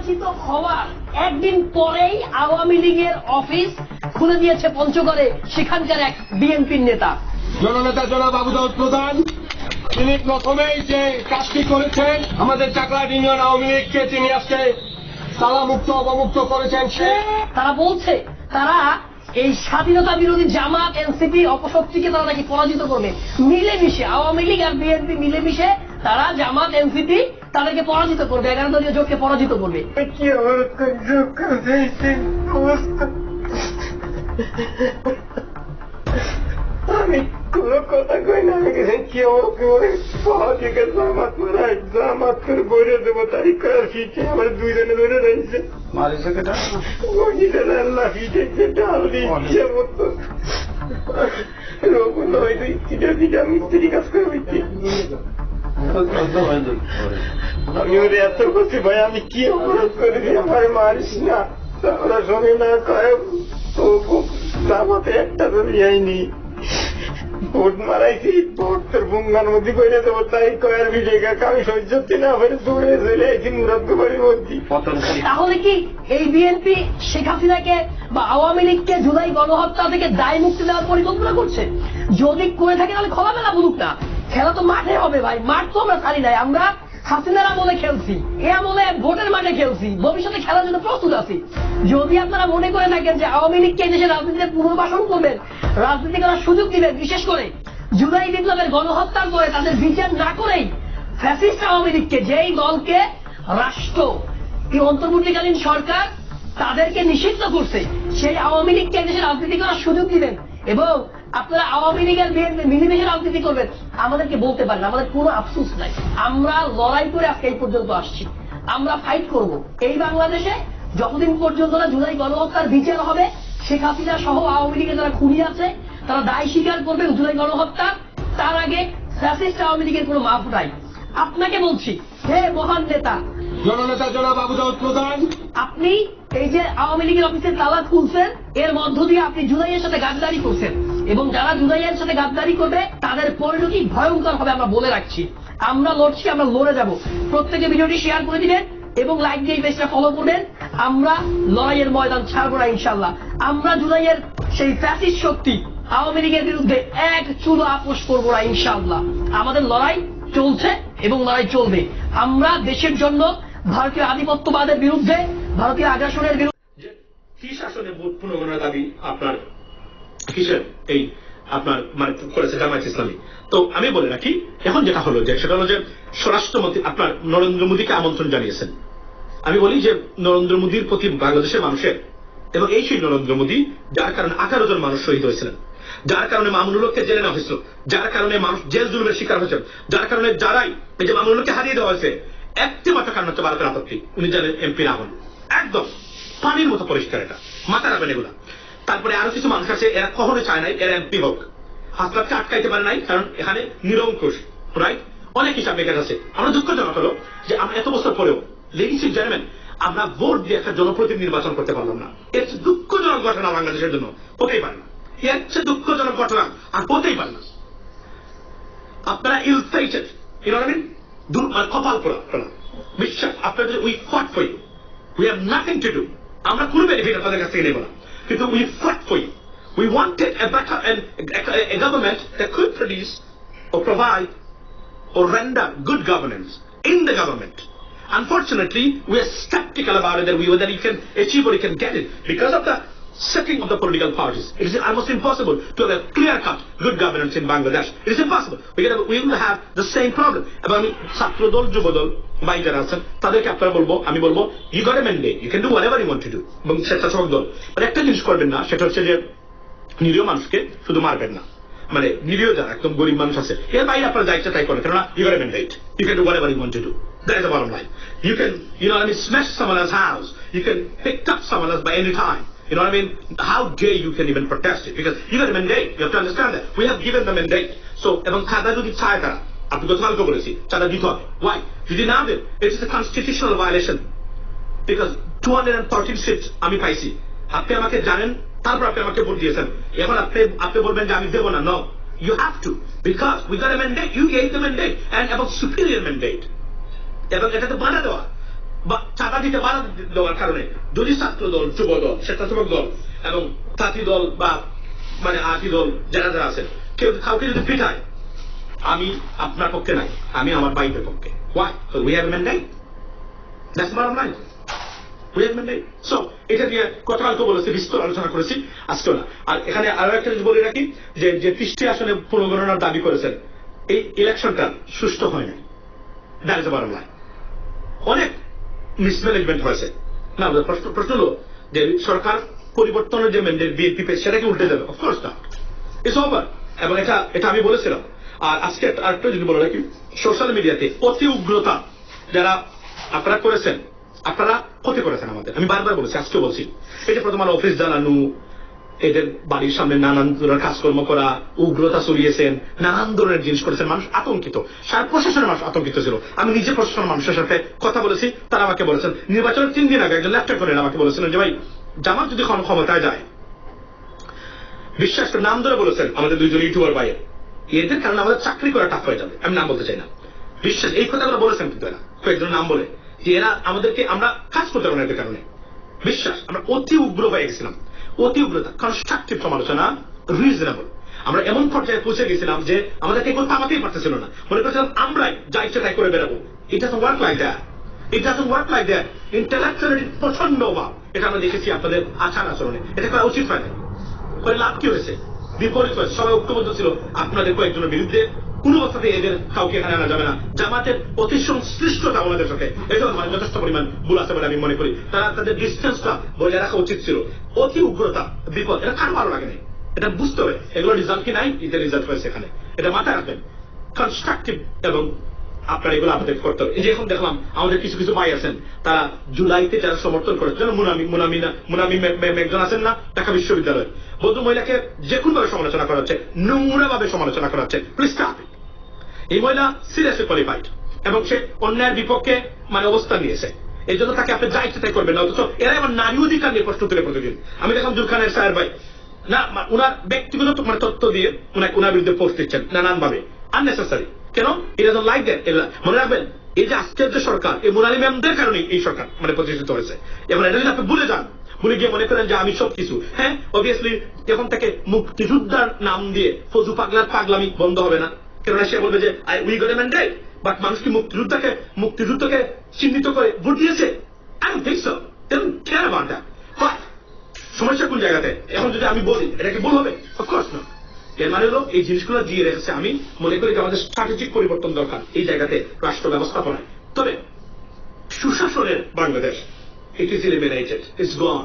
নির্বাচিত হওয়ার একদিন পরেই আওয়ামী লীগের অফিস খুলে দিয়েছে পঞ্চগড়ে সেখানকার এক বিএনপির নেতা। জননেতা জনাব আবু দাউদ প্রধান তিনি প্রথমেই যে কাজটি করেছেন আমাদের চাকলা ইউনিয়ন আওয়ামী লীগকে তিনি আজকে তালামুক্ত অবমুক্ত করেছেন। সে তারা বলছে তারা এই স্বাধীনতা বিরোধী জামাত এনসিপি অপশক্তিকে তারা নাকি পরাজিত করবে। মিলেমিশে আওয়ামী লীগ আর বিএনপি মিলেমিশে তারা জামাত এনসিপি তাদেরকে পরাজিত করবে এগারো দলীয় জোটকে পরাজিত করবে। আমি কোনো কথা কই না আমি জামাত জামাত করে বইরে দেবো তাই করার ফিটে আমার দুইজনে ধরে রয়েছে। মারিছে কেটা? ফিটে মতো রোগ হয়তো ইচ্ছিটা দিটা মিস্ত্রি কাজ করে এত ভাই আমি কি অপরাধ আমার মারিস না শোনে না একটা তো যায়নি ভোট মারাইছি মধ্যে করে তাই কয়ার কাকা আমি সহ্য না দৌড়ে চলে আইছি তাহলে কি এই বিএনপি শেখ হাসিনাকে বা আওয়ামী লীগকে জুলাই গণহত্যা থেকে দায় মুক্তি দেওয়ার পরিকল্পনা করছে? যদি করে থাকে তাহলে খোলামেলা বলুক না। খেলা তো মাঠে হবে ভাই, মাঠ তো আমরা ছাড়ি নাই, আমরা হাসিনার আমলে খেলছি, এ আমলে ভোটের মাঠে খেলছি, ভবিষ্যতে খেলার জন্য প্রস্তুত আছি। যদি আপনারা মনে করে থাকেন যে আওয়ামী লীগকে দেশের রাজনীতিতে পুনর্বাসন করবেন, রাজনীতি করার সুযোগ দিবেন, বিশেষ করে জুলাই বিপ্লবের গণহত্যার করে তাদের বিচার না করেই ফ্যাসিস্ট আওয়ামী লীগকে, যেই দলকে রাষ্ট্র এই অন্তর্বর্তীকালীন সরকার তাদেরকে নিষিদ্ধ করছে, সেই আওয়ামী লীগকে দেশে রাজনীতি করার সুযোগ দিবেন এবং আপনারা আওয়ামী লীগের বিএনপি মিলেমিশে রাজনীতি করবেন আমাদেরকে বলতে পারেন আমাদের কোনো আফসোস নাই। আমরা লড়াই করে আজকে এই পর্যন্ত আসছি। আমরা ফাইট করব। এই বাংলাদেশে যতদিন পর্যন্ত না জুলাই গণহত্যার বিচার হবে শেখ হাসিনা সহ আওয়ামী লীগের যারা খুনি আছে তারা দায় স্বীকার করবে জুলাই গণহত্যা। তার আগে ফ্যাসিস্ট আওয়ামী লীগের কোনো মাফ নাই। আপনাকে বলছি হে মহান নেতা জননেতা জনাব আবু দাউদ প্রধান। আপনি এই যে আওয়ামী লীগের অফিসের তালা খুলছেন এর মধ্য দিয়ে আপনি জুলাইয়ের সাথে গাদ্দারি করছেন। এবং যারা জুলাইয়ের সাথে গাদ্দারি করবে, তাদের পরিণতি ভয়ঙ্কর হবে আমরা বলে রাখছি। আমরা লড়ছি, আমরা লড়ে যাব। প্রত্যেকে ভিডিওটি শেয়ার করে দিবেন এবং লাইক দিয়ে পেজটা ফলো করবেন। আমরা লড়াইয়ের ময়দান ছাড়বো না ইনশাল্লাহ আমরা জুলাইয়ের সেই ফ্যাসিস শক্তি, আওয়ামী লীগের বিরুদ্ধে এক চুলো আপোষ করব না ইনশাল্লাহ আমাদের লড়াই চলছে এবং লড়াই চলবে। আমরা দেশের জন্য ভারতীয় আধিপত্যবাদের বিরুদ্ধে, ভারতীয় আগ্রাসনের বিরুদ্ধে কি শাসনে ভোট পুনর্গণনার দাবি আপনার? কিসের এই আপনার মানে করেছে জামায়াত ইসলামী? তো আমি বলে রাখি, এখন যেটা হলো যে, সেটা হলো যে স্বরাষ্ট্রমন্ত্রী আপনার নরেন্দ্র মোদীকে আমন্ত্রণ জানিয়েছেন। আমি বলি যে, নরেন্দ্র মোদীর প্রতি বাংলাদেশের মানুষের এবং এই সেই নরেন্দ্র মোদী, যার কারণে আঠারো জন মানুষ শহীদ হয়েছিলেন। যার কারণে মামুনুলকে জেলে নেওয়া হয়েছিল। যার কারণে মানুষ জেল জুলুমের শিকার হয়েছে যার কারণে যারাই এই যে মামুনুলকে হারিয়ে দেওয়া হয়েছে, একটি মাত্র কারণ হচ্ছে ভারতের আপত্তি। উনি জানেন এমপি রাহুল একদম পানির মতো পরিষ্কার এটা। মাথা রাখবেন এগুলা। তারপরে আরও কিছু মানুষ আছে, এরা কখনো চায় নাই, এরা এমপি হোক। হাসপাতকে আটকাইতে পারে নাই, কারণ এখানে নিরঙ্কুশ রাইট অনেক হিসাব মেকার আছে। আমরা দুঃখজনক হলো যে আমরা এত বছর পরেও লেডিস জানেন আমরা ভোট দিয়ে একটা জনপ্রতিনিধি নির্বাচন করতে পারলাম না। এর দুঃখজনক ঘটনা বাংলাদেশের জন্য, হতেই পারে না। এর চেয়ে দুঃখজনক ঘটনা আর হতেই পারে না। আপনারা ইলসাইটেড মিন মানে কপাল পোড়া। বিশ্বাস, আপনাদের we fight for you we have nothing to do আমরা কোনো বেনিফিট আপনাদের কাছ থেকে নেব না কিন্তু we fought for you we wanted a better a government that could produce or provide or render good governance in the government. Unfortunately, we are skeptical about it that we that you can achieve or you can get it because of the setting of the political parties. It is almost impossible to have a clear-cut good governance in Bangladesh. It is impossible. We, have, we will have the same problem. এবং আমি ছাত্রদল যুবদল ভাই যারা আছেন তাদেরকে আপনারা বলব আমি বলব you got a mandate you can do whatever you want to do এবং স্বেচ্ছাসেবক দল। আর একটা জিনিস করবেন না সেটা হচ্ছে যে নিরীহ মানুষকে শুধু মারবেন না। মানে নিরীহ যারা একদম গরিব মানুষ আছে এর বাইরে আপনারা যা ইচ্ছা তাই করেন। কেননা you are mandate you can do whatever you want to do that is the bottom line you can you know I mean smash someone else house you can pick up someone else by any time You know what I mean? How dare you can even protest it? Because you got a mandate. You have to understand that. We have given the mandate. So, এবং চাঁদা যদি চায় তারা আপনি গতকালকে বলেছি চাঁদা দিতে হবে Why? You didn't have it. It is a constitutional violation. Because two hundred and thirteen seat আমি পাইছি আপনি আমাকে জানেন তারপর আপনি আমাকে ভোট দিয়েছেন এখন আপনি আপনি বলবেন যে আমি দেবো না no you have to because we got a mandate you gave the mandate and এবং সুপিরিয়র ম্যান্ডেট এবং এটাতে বাধা দেওয়া বা চাঁদা দিতে বাধা দেওয়ার কারণে যদি ছাত্র দল, যুব দল, স্বেচ্ছাসেবক দল এবং তাঁতি দল বা মানে আটি দল, যারা যারা আছেন, কেউ কাউকে যদি পিঠায় আমি আপনার পক্ষে নাই, আমি আমার বাইকের পক্ষে। Why we have that's bottom line we have mandate so এটা নিয়ে গতকালকে বলেছি, বিস্তর আলোচনা করেছি, আজকেও না। আর এখানে আরও একটা জিনিস বলে রাখি, যে যে ত্রিশটি আসনে পুনর্গণনার দাবি করেছেন, এই ইলেকশনটা সুষ্ঠু হয় না দ্যাট ইজ অনেক মিসম্যানেজমেন্ট হয়েছে। না, আমাদের প্রশ্ন প্রশ্ন হলো যে সরকার পরিবর্তনের যে ম্যান্ডেট বিএনপি পেয়েছে সেটাকে উল্টে যাবে? অফকোর্স না ইটস ওভার এবং এটা এটা আমি বলেছিলাম। আর আজকে আরেকটা যদি বলে রাখি সোশ্যাল মিডিয়াতে অতি উগ্রতা যারা আপনারা করেছেন, আপনারা ক্ষতি করেছেন আমাদের। আমি বারবার বলেছি আজকে বলছি। এই যে প্রথম আলো অফিস জ্বালানো এদের বাড়ির সামনে নানান ধরনের কাজকর্ম করা, উগ্রতা চড়িয়েছেন নানান ধরনের জিনিস করেছেন। মানুষ আতঙ্কিত। সারা প্রশাসনের মানুষ আতঙ্কিত ছিল। আমি নিজে প্রশাসনের মানুষের সাথে কথা বলেছি, তারা আমাকে বলেছেন, নির্বাচনের তিন দিন আগে একজন ল্যাপটপ করেন আমাকে বলেছিলেন যে, ভাই, জামাত যদি ক্ষম- ক্ষমতায় যায় বিশ্বাস নাম ধরে বলেছেন আমাদের দুইজন ইউটিউবার ভাইয়ের। এদের কারণে আমাদের চাকরি করা টাফ হয়ে যাবে। আমি নাম বলতে চাই না। বিশ্বাস, এই কথাগুলো বলেছেন কিন্তু এরা। কয়েকজন নাম বলে যে, এরা আমাদেরকে, আমরা কাজ করতে পারব না এদের কারণে। বিশ্বাস, আমরা অতি উগ্র হয়ে গেছিলাম। অতি উগ্রতা কনস্ট্রাকটিভ সমালোচনা রিজনেবল আমরা এমন পর্যায়ে পৌঁছে গেছিলাম যে আমাদেরকে কেউ থামাতেই পারতেছিল না। মনে করছিলাম, আমরাই যা ইচ্ছা তাই করে বেরাবো। এটা তো work like that it doesn't work like that intellectually প্রচণ্ড অভাব। এটা আমরা দেখেছি আপনাদের আচার আচরণে। এটা করা উচিত হয় না করে লাভ কি হয়েছে? বিপরীত হয়েছে। সবাই ঐক্যবদ্ধ ছিল। আপনাদের কয়েকজনের বিরুদ্ধে কোন অবস্থাতে এদের কাউকে এখানে আনা যাবে না। জামাতের অতি সংশ্লিষ্টতা ওনাদের সাথে এটা যথেষ্ট পরিমাণ ভুল আছে বলে আমি মনে করি। তারা তাদের ডিস্টেন্সটা বজায় রাখা উচিত ছিল। অতি উগ্রতা, বিপদ, এটা কারও ভালো লাগে না এটা বুঝতে হবে। এগুলো রিজাল্ট কি নাই? এটা রিজাল্ট হয়েছে এখানে। এটা মাথায় রাখবেন। কনস্ট্রাকটিভ এবং আপনার এগুলো আপডেট করতে হবে। এখন দেখলাম, আমাদের কিছু কিছু ভাই আছেন, তারা জুলাইতে যারা সমর্থন করেছে, যেন মুনামি মুনামি মুনামি একজন আছেন না, ঢাকা বিশ্ববিদ্যালয়ের বৌদ্ধ মহিলাকে যে কোনো ভাবে সমালোচনা করা হচ্ছে নোংরা ভাবে সমালোচনা করা হচ্ছে। প্লিজ স্টপ এই মহিলা সিরিয়াসলি কোয়ালিফাইড এবং সে অন্যায়ের বিপক্ষে মানে অবস্থান নিয়েছে। এই জন্য তাকে আপনি যা ইচ্ছে তাই করবেন না, অথচ এরা আমার নারী অধিকার নিয়ে প্রশ্ন তুলে প্রতিদিন। আমি দেখলাম জুলখানের সাহের ভাই, না উনার ব্যক্তিগত মানে তথ্য দিয়ে উনাকে উনার বিরুদ্ধে পোস্ট দিচ্ছেন নানান ভাবে আননেসেসারি কেন? এটা তো লাইক দ্যাট মনে রাখবেন, এই যে আজকের যে সরকার, এই মুরালি ম্যামদের কারণে এই সরকার মানে প্রতিষ্ঠিত হয়েছে। এখন এটা যদি আপনি ভুলে যান, ভুলে গিয়ে মনে করেন যে আমি সব কিছু হ্যাঁ অবভিয়াসলি এখন থেকে মুক্তিযোদ্ধার নাম দিয়ে ফজু পাগলার পাগলামি বন্ধ হবে না। কেননা সে বলবে যে I we got mandate but মানুষ কি মুক্তিযুদ্ধকে মুক্তিযুদ্ধকে চিহ্নিত করে ভোট দিয়েছে? I don't think so then সমস্যা কোন জায়গাতে? এখন যদি আমি বলি, এটা কি ভুল হবে? অফকোর্স না এর মানে হলো এই জিনিসগুলো দিয়ে রেখেছে আমি। মনে করি যে আমাদের স্ট্র্যাটেজিক পরিবর্তন দরকার এই জায়গাতে রাষ্ট্র ব্যবস্থাপনায়। তবে সুশাসনের Bangladesh it is eliminated it's gone